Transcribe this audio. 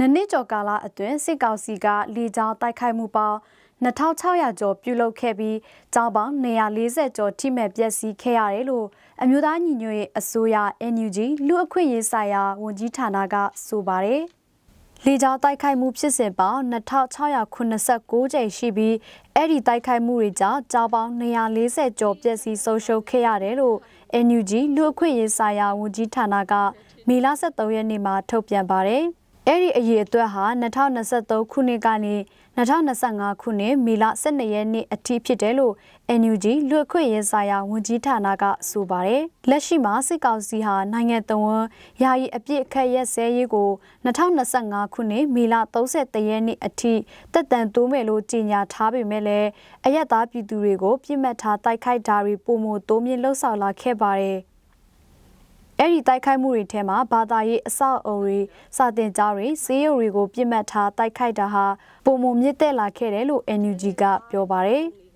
နနှစ်ကျော်ကာလအတွင်းစစ်ကောင်စီကလေကြောင်းတိုက်ခိုက်မှုပေါင်း2600ကျော်ပြုလုပ်ခဲ့ပြီးကြောင်းပေါင်း140ကျော်ထိမဲ့ပျက်စီးခဲ့ရတယ်လို့အမျိုးသားညီညွတ်ရေးအစိုးရ NUG လူအခွင့်ရေးဆိုင်ရာဝန်ကြီးဌာနကဆိုပါတယ်။လေကြောင်းတိုက်ခိုက်မှုဖြစ်စဉ်ပေါင်း2689ကြိမ်ရှိပြီးအဲ့ဒီတိုက်ခိုက်မှုတွေကြောင့်ကြောင်းပေါင်း140ကျော်ပျက်စီးဆုံးရှုံးခဲ့ရတယ်လို့ NUG လူအခွင့်ရေးဆိုင်ရာဝန်ကြီးဌာနကမေလ23ရက်နေ့မှာထုတ်ပြန်ပါတယ်။ အဲ့ဒီအရေးအတွက်ဟာ2023ခုနှစ်ကနေ2025ခုနှစ်မေလ12ရက်နေ့အထိဖြစ်တယ်လို့ NUG လွတ်ခွင့်ရေးဆိုင်ရာဝန်ကြီးဌာနကဆိုပါတယ်။လက်ရှိမှာစစ်ကောင်စီဟာနိုင်ငံတော်ဝန်ယာယီအပြစ်အခက်ရက်စဲရေးကို2025ခုနှစ်မေလ30ရက်နေ့အထိတက်တန်တိုးမယ်လို့ကြေညာထားပေမဲ့လည်းအယက်သားပြည်သူတွေကိုပြစ်မှတ်ထားတိုက်ခိုက်တာတွေပုံမတိုးမြင့်လှုပ်ဆောင်လာခဲ့ပါတယ်။ အဲ့ဒီတိုက်ခိုက်မှုတွေထဲမှာဘာသာရေးအဆောက်အအုံတွေစာတင်ကြားတွေစေးရုံတွေကိုပြစ်မှတ်ထားတိုက်ခိုက်တာဟာပုံမမြင့်တက်လာခဲ့တယ်လို့ NUG ကပြောပါတယ်